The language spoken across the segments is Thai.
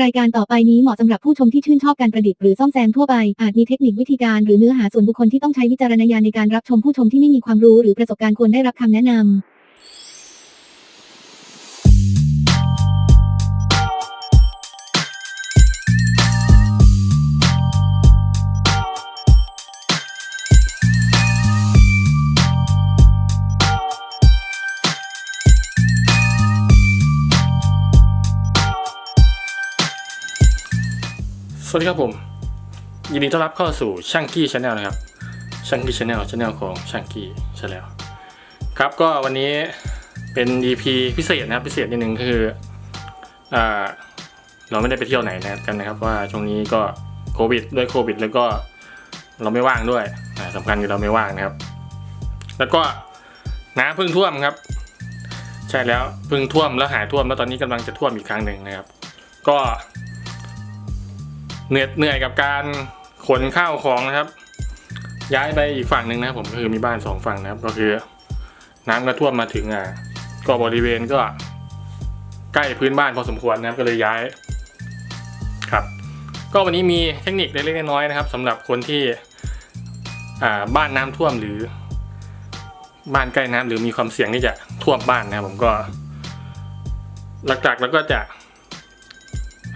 รายการต่อไปนี้เหมาะสำหรับผู้ชมที่ชื่นชอบการประดิษฐ์หรือซ่อมแซมทั่วไป อาจมีเทคนิควิธีการหรือเนื้อหาส่วนบุคคลที่ต้องใช้วิจารณญาณในการรับชมผู้ชมที่ไม่มีความรู้หรือประสบการณ์ควรได้รับคำแนะนำ สวัสดีครับผม ยินดีต้อนรับเข้าสู่ช่างกี้ชาแนลนะครับช่างกี้ชาแนลชาแนลของช่างกี้ชาแนลครับก็วันนี้เป็น EP พิเศษนะครับพิเศษนิดนึงก็คืออ่าเราไม่ได้ไปเที่ยวไหนนะกันนะครับว่าช่วงนี้ก็โควิดด้วยโควิด แล้วก็เราไม่ว่างด้วยอ่าสำคัญคือเราไม่ว่างนะครับ แล้วก็น้ำพิ่งท่วมครับ ใช่แล้วพิ่งท่วมแล้วหายท่วมแล้วตอนนี้กำลังจะท่วมอีกครั้งหนึ่งนะครับ ก็ เหนื่อยเหนื่อยกับการขนข้าวของนะครับ ย้ายไปอีกฝั่งหนึ่งนะครับผมก็คือมีบ้านสองฝั่งนะครับ ก็คือ น้ำก็ท่วมมาถึงอะก็บริเวณก็ ใกล้พื้นบ้านพอสมควรนะครับก็เลยย้าย ครับ ก็วันนี้มีเทคนิคเล็กๆน้อยๆนะครับสำหรับคนที่อ่าบ้านน้ำท่วมหรือ บ้านใกล้น้ำหรือมีความเสี่ยงที่จะท่วมบ้านนะครับผมก็ หลักๆแล้วก็จะ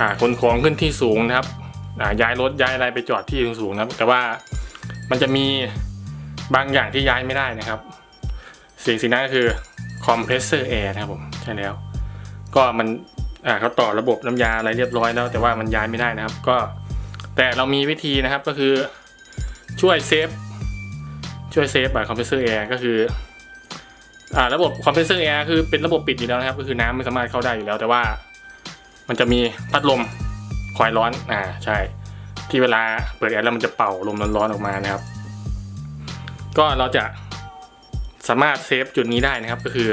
อ่าขนของขึ้นที่สูงนะครับ ย้ายรถย้ายอะไรไปจอดที่สูงๆนะแต่ว่ามันจะมีบางอย่างที่ย้ายไม่ได้นะครับ สิ่งสิ่งนั้นก็คือคอมเพรสเซอร์แอร์นะครับผมใช่แล้ว ก็มันอ่าเขาต่อระบบน้ำยาอะไรเรียบร้อยแล้ว แต่ว่ามันย้ายไม่ได้นะครับ ก็แต่เรามีวิธีนะครับก็คือช่วยเซฟช่วยเซฟแบบคอมเพรสเซอร์แอร์ก็คืออ่าระบบคอมเพรสเซอร์แอร์คือเป็นระบบปิดอยู่แล้วนะครับ ก็คือน้ำไม่สามารถเข้าได้อยู่แล้ว แต่ว่ามันจะมีพัดลม คอยร้อนอ่าใช่ ที่เวลาเปิดแอร์แล้วมันจะเป่าลมร้อนๆออกมานะครับ ก็เราจะสามารถเซฟจุดนี้ได้นะครับ ก็คือ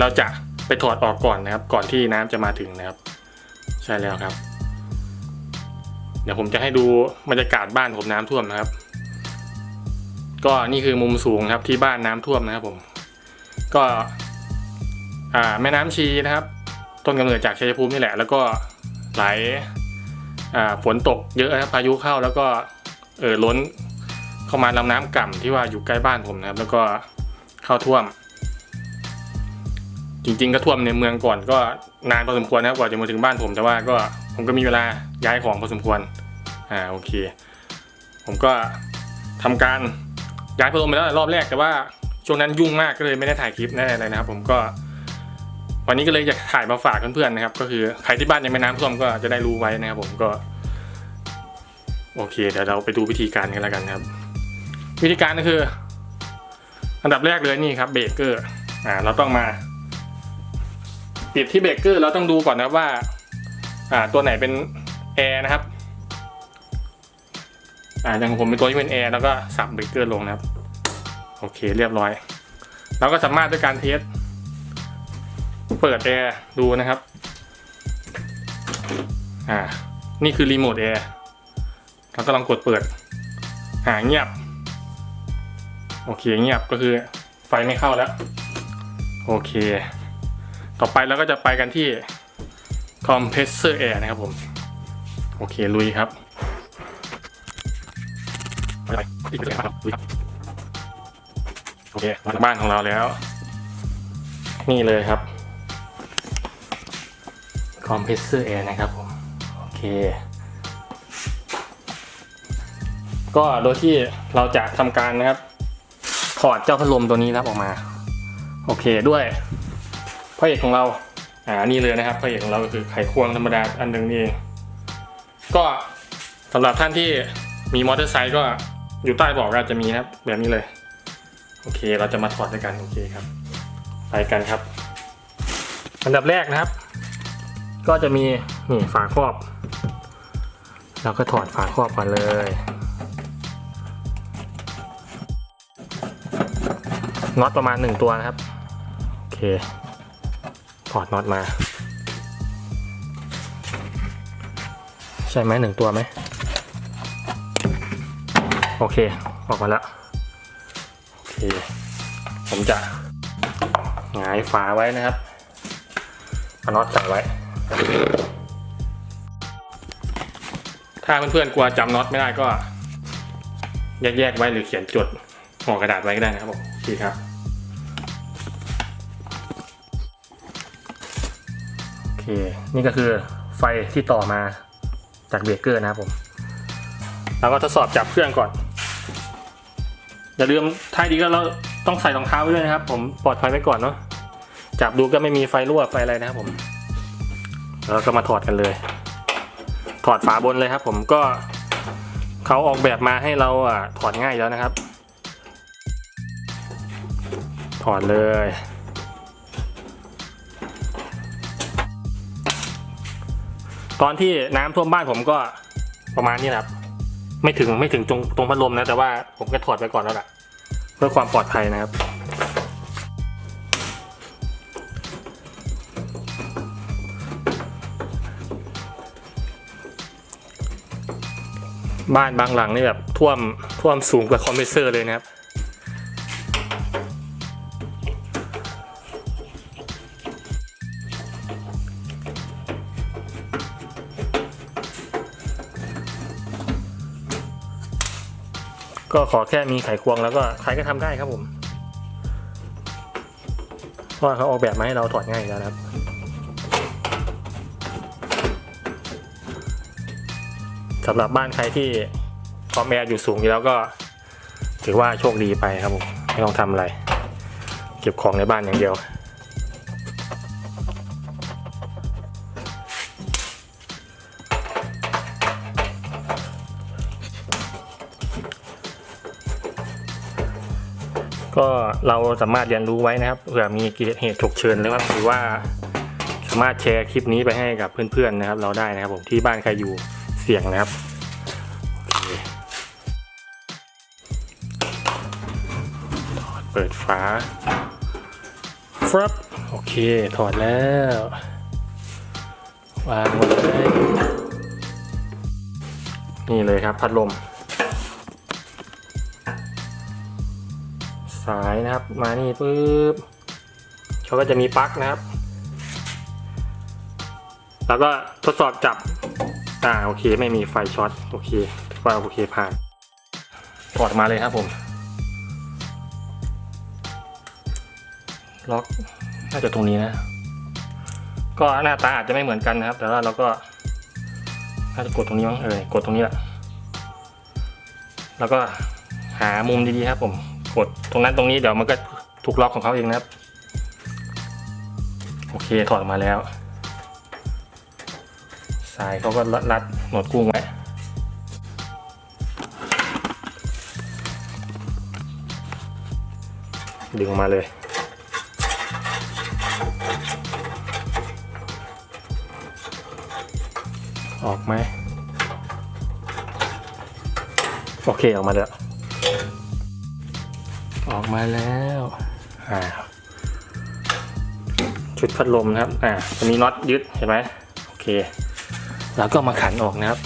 เราจะไปถอดออกก่อนนะครับ ก่อนที่น้ำจะมาถึงนะครับ ใช่แล้วครับ เดี๋ยวผมจะให้ดูบรรยากาศบ้านผมน้ำท่วมนะครับ ก็นี่คือมุมสูงครับที่บ้านน้ำท่วมนะครับผม ก็อ่าแม่น้ำชีนะครับ ต้นกำเนิดจากชัยภูมินี่แหละ แล้วก็ไหล ฝนตกเยอะครับพายุเข้าแล้วก็เออล้นเข้ามาลำน้ำก่ำที่ว่าอยู่ใกล้บ้านผมนะครับ แล้วก็เข้าท่วม จริง ๆ ก็ท่วมในเมืองก่อนก็นานพอสมควรนะครับกว่าจะมาถึงบ้านผมแต่ว่าก็ผมก็มีเวลาย้ายของพอสมควรอ่าโอเค ผมก็ทำการย้ายพัดลมไปแล้วรอบแรกแต่ว่าช่วงนั้นยุ่งมากก็เลยไม่ได้ถ่ายคลิปแน่เลยนะครับ ผมก็ วันนี้ก็เลยอยากถ่ายมาฝากเพื่อนๆนะครับ ก็คือใครที่บ้านยังไม่น้ำท่วมก็จะได้รู้ไว้นะครับ ผมก็ โอเค เดี๋ยวเราไปดูวิธีการกันแล้วกันครับ วิธีการก็คือ อันดับแรกเลยนี่ครับเบรกเกอร์อ่าเราต้องมาปิดที่เบรกเกอร์เราต้องดูก่อนนะครับว่า อ่าตัวไหนเป็นแอร์นะครับอ่าอย่างของผมเป็นตัวที่เป็นแอร์แล้วก็สับเบรกเกอร์ลงนะครับ โอเคเรียบร้อย เราก็สามารถด้วยการเทส เปิดแอร์ดูนะครับ อ่า นี่คือรีโมทแอร์เราก็ลองกดเปิด หาเงียบ โอเคเงียบก็คือไฟไม่เข้าแล้ว โอเค ต่อไปเราก็จะไปกันที่คอมเพรสเซอร์แอร์นะครับผม โอเค ลุยครับไปอีกเรื่องครับลุยครับโอเคมาบ้านของเราแล้ว นี่เลยครับ อมเพรสเซอร์แอร์นะครับผมโอเค ก็โดยที่เราจะทำการนะครับ ถอดเจ้าพัดลมตัวนี้นะครับออกมา โอเคด้วยพระเอกของเราอ่านี่เลยนะครับพระเอกของเราก็คือไขควงธรรมดาอันหนึ่งนี่เองก็สำหรับท่านที่มีมอเตอร์ไซค์ก็อยู่ใต้เบาะก็จะมีนะครับแบบนี้เลย โอเค เราจะมาถอดด้วยกันโอเคครับ ไปกันครับ อันดับแรกนะครับ ก็จะมีนี่ฝาครอบ เราก็ถอดฝาครอบก่อนเลย น็อตประมาณหนึ่งตัวนะครับ โอเค ถอดน็อตมา ใช่ไหมหนึ่งตัวไหม โอเค ออกมาแล้ว โอเค ผมจะหงายฝาไว้นะครับเอาน็อตใส่ไว้ ถ้าเพื่อนๆกลัวจำน็อตไม่ได้ก็ แยกๆไว้หรือเขียนจดห่อกระดาษไว้ก็ได้นะครับผมโอเคครับโอเคนี่ก็คือไฟที่ต่อมาจากเบรกเกอร์นะครับผมแล้วก็ทดสอบจับเครื่องก่อน อย่าลืมท้ายดีก็เราต้องใส่รองเท้าไว้ด้วยนะครับ ผมปลอดภัยไว้ก่อนเนาะจับดูก็ไม่มีไฟรั่วไฟอะไรนะครับผม แล้วก็มาถอดกันเลย ถอดฝาบนเลยครับ ผมก็เขาออกแบบมาให้เราอะถอดง่ายแล้วนะครับ ถอดเลย ตอนที่น้ำท่วมบ้านผมก็ประมาณนี้นะครับ ไม่ถึงไม่ถึงตรงตรงพัดลมนะ แต่ว่าผมก็ถอดไปก่อนแล้วล่ะ เพื่อความปลอดภัยนะครับ บ้านบางหลังนี่แบบท่วมท่วมสูงกว่าคอมเพรสเซอร์เลยนะครับ ก็ขอแค่มีไขควงแล้วก็ใครก็ทำได้ครับผม เพราะเขาออกแบบมาให้เราถอดง่ายแล้วนะครับ สำหรับบ้านใครที่คอมแอร์อยู่สูงอยู่แล้วก็ ถือว่าโชคดีไปครับผมไม่ต้องทำอะไร เก็บของในบ้านอย่างเดียวก็เราสามารถเรียนรู้ไว้นะครับเผื่อมีเหตุฉุกเฉินหรือว่าหรือว่าสามารถแชร์คลิปนี้ไปให้กับเพื่อนๆนะครับ เราได้นะครับผมที่บ้านใครอยู่ เสียงนะครับเคถอดเปิดฝาฟรับโอเค ถอดแล้ว วางไว้นี่เลยครับ พัดลม สายนะครับ มานี่ปุ๊บเขาก็จะมีปลั๊กนะครับ แล้วก็ทดสอบจับ อ่าโอเคไม่มีไฟช็อตโอเคว่าโอเคผ่านถอดมาเลยครับผม ล็อกน่าจะตรงนี้นะ ก็หน้าตาอาจจะไม่เหมือนกันนะครับ แต่ว่าเราก็น่าจะกดตรงนี้มั้งเออกดตรงนี้แหละแล้วก็หามุมดีๆครับผม กดตรงนั้นตรงนี้เดี๋ยวมันก็ถูกล็อกของเขาเองนะครับ โอเคถอดออกมาแล้ว สายเขาก็รัดหนวดกุ้งไว้ดึงออกมาเลย ออกไหม โอเคออกมาแล้ว ออกมาแล้วอ่าชุดพัดลมนะครับ อ่าตัวนี้น็อตยึดเห็นไหมโอเค แล้วก็มาขันออกนะครับ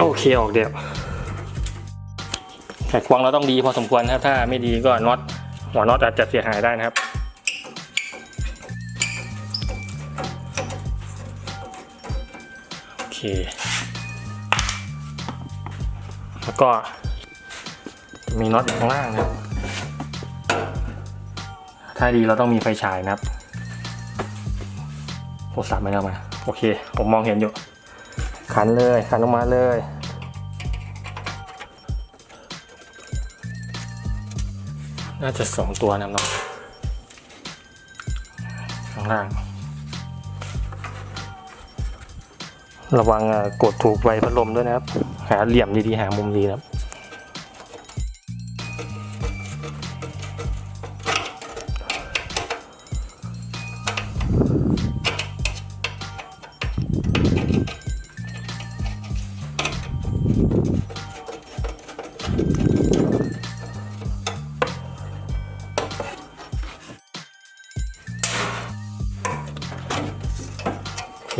โอเคออกเดี๋ยวไขควงเราต้องดีพอสมควรนะครับ ถ้าไม่ดีก็น็อตหัวน็อตอาจจะเสียหายได้นะครับโอเค แล้วก็มีน็อตอยู่ข้างล่างนะครับ ถ้าดีเราต้องมีไฟฉายนะครับ โทรศัพท์ไม่ได้มา โอเค ผมมองเห็นอยู่ ขันเลย ขันออกมาเลย น่าจะสองตัวนะครับเนข้างล่าง ระวังกดถูกไวพัดลมด้วยนะครับ หาเหลี่ยมดีๆ หามุมดีนะครับ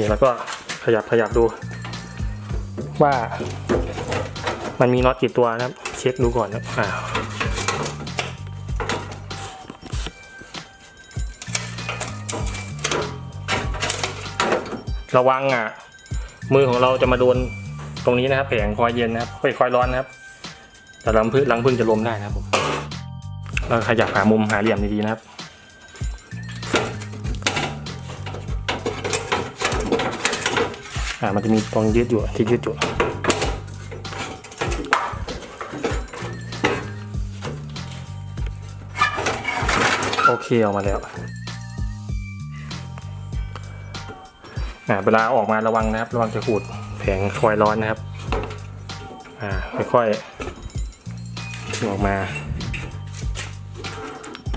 คแล้วก็ขยับขยับดู ว่า มันมีน็อตกี่ตัวนะครับ เช็คดูก่อนนะอ่าระวังอะ มือของเราจะมาโดนตรงนี้นะครับแผงคอยเย็นนะครับคอยร้อนนะครับแต่รังพึ่งรังพึ่งจะลมได้นะครับผมเราขยับหามุมหาเหลี่ยมดีๆนะครับ อ่ามันจะมีตรงยืดอยู่ที่ยืดอยู่โอเคออกมาแล้วอ่าเวลาออกมาระวังนะครับ ระวังจะขูดแผงคอยร้อนนะครับอ่าค่อยๆดึงออกมา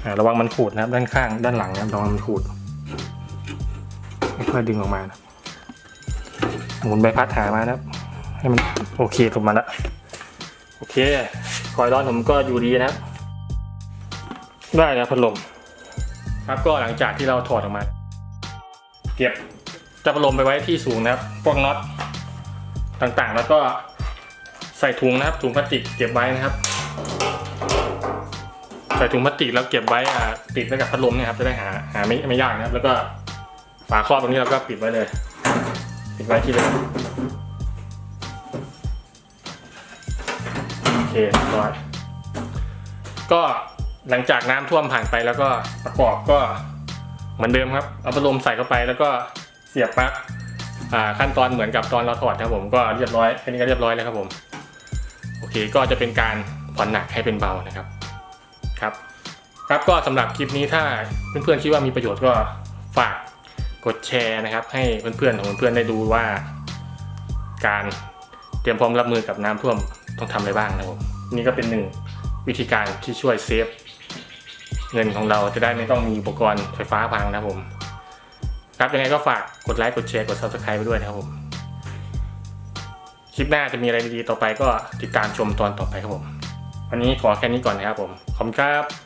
อ่าระวังมันขูดนะครับ ด้านข้างด้านหลังนะครับระวังมันขูดค่อยๆดึงออกมานะ หมุนใบพัดหามานะครับ ให้มันโอเคถูกมาแล้วโอเคคอยร้อนผมก็อยู่ดีนะครับ ได้แล้วพัดลม ครับก็หลังจากที่เราถอดออกมา เก็บจะพัดลมไปไว้ที่สูงนะครับพวกน็อตต่างๆ แล้วก็ใส่ถุงนะครับถุงพลาสติกเก็บไว้นะครับ ใส่ถุงพลาสติกแล้วเก็บไว้ติดไว้กับพัดลมเนี่ยครับจะได้หาหาไม่ไม่ยากนะครับ แล้วก็ฝาครอบตรงนี้เราก็ปิดไว้เลย ปิดไว้ที่เดิมโอเครียบร้อยก็หลังจากน้ำท่วมผ่านไปแล้วก็ประกอบก็เหมือนเดิมครับ เอาพัดลมใส่เข้าไปแล้วก็เสียบปลั๊กอ่าขั้นตอนเหมือนกับตอนเราถอดครับผมก็เรียบร้อยแค่นี้ก็เรียบร้อยแล้วครับผมโอเคก็จะเป็นการผ่อนหนักให้เป็นเบานะครับครับ ครับก็สำหรับคลิปนี้ถ้าเพื่อนๆคิดว่ามีประโยชน์ก็ฝาก กดแชร์นะครับ ให้เพื่อนๆของเพื่อนๆได้ดูว่า การเตรียมพร้อมรับมือกับน้ำท่วมต้องทำอะไรบ้างนะครับผมนี่ก็เป็นหนึ่งวิธีการที่ช่วยเซฟเงินของเราจะได้ไม่ต้องมีอุปกรณ์ไฟฟ้าพังนะครับผม ครับยังไงก็ฝากกดไลค์กดแชร์กด subscribe ไปด้วยนะครับผม คลิปหน้าจะมีอะไรดีๆต่อไปก็ติดตามชมตอนต่อไปครับผม วันนี้ขอแค่นี้ก่อนนะครับผม ขอบคุณครับ